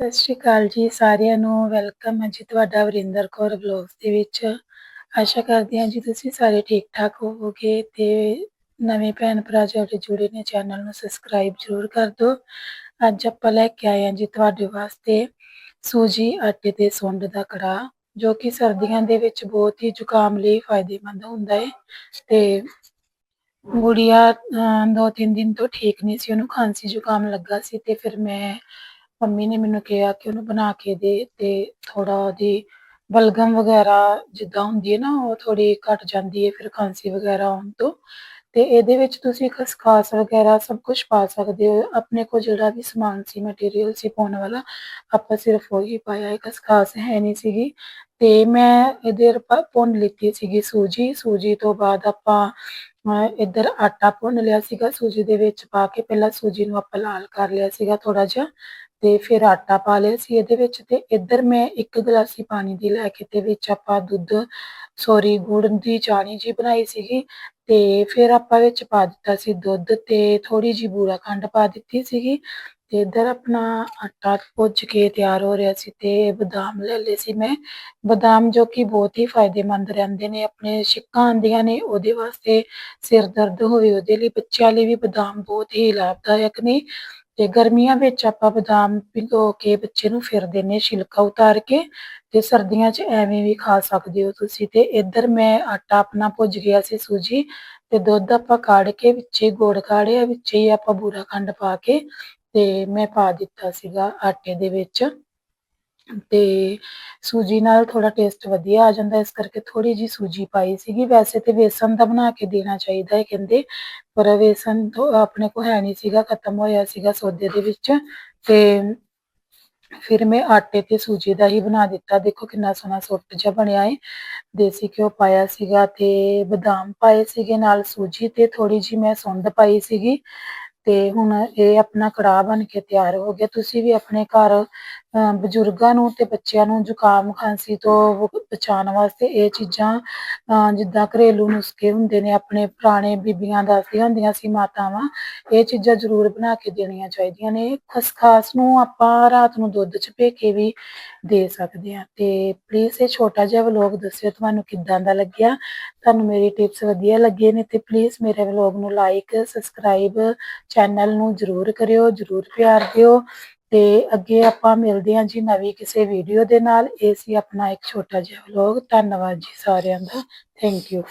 ਸਤਿ ਸ਼੍ਰੀ ਅਕਾਲ ਜੀ ਸਾਰਿਆਂ ਨੂੰ। ਵੈਲਕਮ ਹੈ ਜੀ ਤੁਹਾਡਾ ਵਰਿੰਦਰ ਕੌਰ ਵਲੌਗਸ ਦੇ ਵਿੱਚ। ਆਸ਼ਾ ਕਰਦੀ ਹਾਂ ਜੀ ਤੁਸੀਂ ਸਾਰੇ ਠੀਕ ਠਾਕ ਹੋਵੋਗੇ ਤੇ ਨਵੇਂ ਭੈਣ ਭਰਾ ਜਿਹੜੇ ਜੁੜੇ ਨੇ ਚੈਨਲ ਨੂੰ ਸਬਸਕ੍ਰਾਈਬ ਜ਼ਰੂਰ ਕਰ ਦਿਓ। ਅੱਜ ਆਪਾਂ ਲੈ ਕੇ ਆਏ ਹਾਂ ਜੀ ਤੁਹਾਡੇ ਵਾਸਤੇ ਸੂਜੀ ਆਟੇ ਦੇ ਸੁੰਡ ਦਾ ਕੜਾਹ ਜੋ ਕਿ ਸਰਦੀਆਂ ਦੇ ਵਿੱਚ ਬਹੁਤ ਹੀ ਜ਼ੁਕਾਮ ਲਈ ਫਾਇਦੇਮੰਦ ਹੁੰਦਾ ਹੈ ਤੇ ਗੁੜੀਆ ਅਹ, ਦੋ ਤਿੰਨ ਦਿਨ ਤੋਂ ਠੀਕ ਨਹੀਂ ਸੀ ਉਹਨੂੰ ਖਾਂਸੀ ਜ਼ੁਕਾਮ ਲੱਗਾ ਸੀ ਤੇ ਫਿਰ ਮੈਂ ਮੰਮੀ ਨੇ ਮੈਨੂੰ ਕਿਹਾ ਕਿ ਉਹਨੂੰ ਬਣਾ ਕੇ ਦੇ ਤੇ ਥੋੜਾ ਉਹਦੀ ਬਲਗਮ ਵਗੈਰਾ ਜਿੱਦਾਂ ਹੁੰਦੀ ਹੈ ਨਾ, ਉਹ ਥੋੜੀ ਘਟ ਜਾਂਦੀ ਹੈ ਫਿਰ ਖਾਂਸੀ ਵਗੈਰਾ ਆਉਣ ਤੋਂ। ਤੇ ਇਹਦੇ ਵਿੱਚ ਤੁਸੀਂ ਖਸਖਾਸ ਵਗੈਰਾ ਸਭ ਕੁਝ ਪਾ ਸਕਦੇ ਹੋ। ਆਪਣੇ ਕੋਲ ਜਿਹੜਾ ਵੀ ਸਮਾਨ ਸੀ ਮਟੀਰੀਅਲ ਸੀ ਪਾਉਣ ਵਾਲਾ, ਆਪਾਂ ਸਿਰਫ ਉਹੀ ਪਾਇਆ। ਹੈ ਖਸਖਾਸ ਹੈ ਨਹੀਂ ਸੀਗੀ। ਤੇ ਮੈਂ ਇਹਦੇ ਪ- ਭੁੰਨ ਲਿੱਤੀ ਸੀਗੀ ਸੂਜੀ। ਸੂਜੀ ਤੋਂ ਬਾਅਦ ਆਪਾਂ ਅਹ, ਇੱਧਰ ਆਟਾ ਭੁੰਨ ਲਿਆ ਸੀਗਾ ਸੂਜੀ ਦੇ ਵਿੱਚ ਪਾ ਕੇ ਪਹਿਲਾਂ ਸੂਜੀ ਨੂੰ ਆਪਾਂ ਲਾਲ ਕਰ ਲਿਆ ਸੀਗਾ ਥੋੜਾ ਜਿਹਾ ਤੇ ਫਿਰ ਆਟਾ ਪਾ ਲਿਆ ਸੀ ਇਹਦੇ ਵਿੱਚ ਤੇ ਇੱਧਰ ਮੈਂ ਇੱਕ ਗਲਾਸੀ ਪਾਣੀ ਦੀ ਲੈ ਕੇ ਤੇ ਵਿੱਚ ਆਪਾਂ ਦੁੱਧ ਸੌਰੀ ਗੁੜ ਦੀ ਚਾਣੀ ਜੀ ਬਣਾਈ ਸੀਗੀ ਤੇ ਫਿਰ ਆਪਾਂ ਵਿੱਚ ਪਾ ਦਿੱਤਾ ਸੀ ਦੁੱਧ ਤੇ ਥੋੜੀ ਜੀ ਬੂਰਾ ਖੰਡ ਪਾ ਦਿੱਤੀ ਸੀਗੀ ਤੇ ਇੱਧਰ ਆਪਣਾ ਆਟਾ ਭੁੱਜ ਕੇ ਤਿਆਰ ਹੋ ਰਿਹਾ ਸੀ ਤੇ ਬਦਾਮ ਲੈ ਲਏ ਸੀ ਮੈਂ। ਬਦਾਮ ਜੋ ਕਿ ਬਹੁਤ ਹੀ ਫਾਇਦੇਮੰਦ ਰਹਿੰਦੇ ਨੇ, ਆਪਣੇ ਛਿੱਕਾਂ ਆਉਂਦੀਆਂ ਨੇ, ਉਹਦੇ ਵਾਸਤੇ ਸਿਰ ਦਰਦ ਹੋਵੇ, ਉਹਦੇ ਲਈ ਬੱਚਿਆਂ ਲਈ ਵੀ ਬਦਾਮ ਬਹੁਤ ਹੀ ਲਾਭਦਾਇਕ ਨੇ। ਤੇ ਗਰਮੀਆਂ ਵਿੱਚ ਆਪਾਂ ਬਦਾਮ ਭਿਗੋ ਕੇ ਬੱਚੇ ਨੂੰ ਫਿਰ ਦਿੰਨੇ ਛਿਲਕਾ ਉਤਾਰ ਕੇ, ਤੇ ਸਰਦੀਆਂ 'ਚ ਐਵੇਂ ਵੀ ਖਾ ਸਕਦੇ ਹੋ ਤੁਸੀਂ। ਤੇ ਇੱਧਰ ਮੈਂ ਆਟਾ ਆਪਣਾ ਭੁੱਜ ਗਿਆ ਸੀ ਸੂਜੀ, ਤੇ ਦੁੱਧ ਆਪਾਂ ਕਾੜ ਕੇ ਵਿੱਚੇ, ਗੁੜ ਕਾੜਿਆ ਵਿੱਚੇ ਹੀ ਆਪਾਂ ਬੂਰਾ ਖੰਡ ਪਾ ਕੇ ਤੇ ਮੈਂ ਪਾ ਦਿੱਤਾ ਸੀਗਾ ਆਟੇ ਦੇ ਵਿੱਚ। ਤੇ ਸੂਜੀ ਨਾਲ ਥੋੜਾ ਟੇਸਟ ਵਧੀਆ ਆ ਜਾਂਦਾ, ਇਸ ਕਰਕੇ ਥੋੜੀ ਜੀ ਸੂਜੀ ਪਾਈ ਸੀਗੀ। ਵੈਸੇ ਤੇ ਵੇਸਣ ਦਾ ਬਣਾ ਕੇ ਦੇਣਾ ਚਾਹੀਦਾ ਹੈ ਕਹਿੰਦੇ, ਪਰ ਵੇਸਣ ਆਪਣੇ ਕੋ ਹੈ ਨਹੀਂ ਸੀਗਾ, ਖਤਮ ਹੋਇਆ ਸੀਗਾ ਸੌਦੇ ਦੇ ਵਿੱਚ। ਤੇ ਫਿਰ ਮੈਂ ਆਟੇ ਤੇ ਸੂਜੀ ਦਾ ਹੀ ਬਣਾ ਦਿੱਤਾ। ਦੇਖੋ ਕਿੰਨਾ ਸੋਹਣਾ ਸੁੱਟ ਜਿਹਾ ਬਣਿਆ ਹੈ ਦੇਸੀ ਘਿਓ ਪਾਇਆ ਸੀਗਾ ਤੇ ਬਦਾਮ ਪਾਏ ਸੀਗੇ ਨਾਲ ਸੂਜੀ ਤੇ ਥੋੜੀ ਜੀ ਮੈਂ ਸੁੰਡ ਪਾਈ ਸੀਗੀ। ਤੇ ਹੁਣ ਇਹ ਆਪਣਾ ਕੜਾਹ ਬਣ ਕੇ ਤਿਆਰ ਹੋ ਗਿਆ। ਤੁਸੀਂ ਵੀ ਆਪਣੇ ਘਰ, ਅਹ, ਬਜ਼ੁਰਗਾਂ ਨੂੰ ਤੇ ਬੱਚਿਆਂ ਨੂੰ ਜ਼ੁਕਾਮ ਖਾਂਸੀ ਤੋਂ ਬਚਾਉਣ ਵਾਸਤੇ ਇਹ ਚੀਜ਼ਾਂ, ਅਹ, ਜਿੱਦਾਂ ਘਰੇਲੂ ਨੁਸਖੇ ਹੁੰਦੇ ਨੇ, ਆਪਣੇ ਪੁਰਾਣੇ ਬੀਬੀਆਂ ਦੱਸਦੀਆਂ ਹੁੰਦੀਆਂ ਸੀ ਮਾਤਾਵਾਂ, ਇਹ ਚੀਜ਼ਾਂ ਜ਼ਰੂਰ ਬਣਾ ਕੇ ਦੇਣੀਆਂ ਚਾਹੀਦੀਆਂ ਨੇ। ਖਸਖਾਸ ਨੂੰ ਆਪਾਂ ਰਾਤ ਨੂੰ ਦੁੱਧ 'ਚ ਭੇ ਕੇ ਵੀ ਦੇ ਸਕਦੇ ਹਾਂ। ਤੇ ਪਲੀਜ਼ ਇਹ ਛੋਟਾ ਜਿਹਾ ਵਲੋਗ ਦੱਸਿਓ, ਤੁਹਾਨੂੰ ਕਿੱਦਾਂ ਦਾ ਲੱਗਿਆ? ਤੁਹਾਨੂੰ ਮੇਰੀ ਟਿਪਸ ਵਧੀਆ ਲੱਗੇ ਨੇ ਤੇ ਪਲੀਜ਼ ਮੇਰੇ ਵਲੋਗ ਨੂੰ ਲਾਈਕ ਸਬਸਕ੍ਰਾਈਬ ਚੈਨਲ ਨੂੰ ਜਰੂਰ ਕਰਿਓ, ਜਰੂਰ ਪਿਆਰ ਦਿਓ। ਤੇ ਅੱਗੇ ਆਪਾਂ ਮਿਲਦੇ ਹਾਂ ਜੀ ਨਵੀਂ ਕਿਸੇ ਵੀਡੀਓ ਦੇ ਨਾਲ। ਇਹ ਸੀ ਆਪਣਾ ਇੱਕ ਛੋਟਾ ਜਿਹਾ ਵਲੋਗ ਧੰਨਵਾਦ ਜੀ ਸਾਰਿਆਂ ਦਾ। Thank you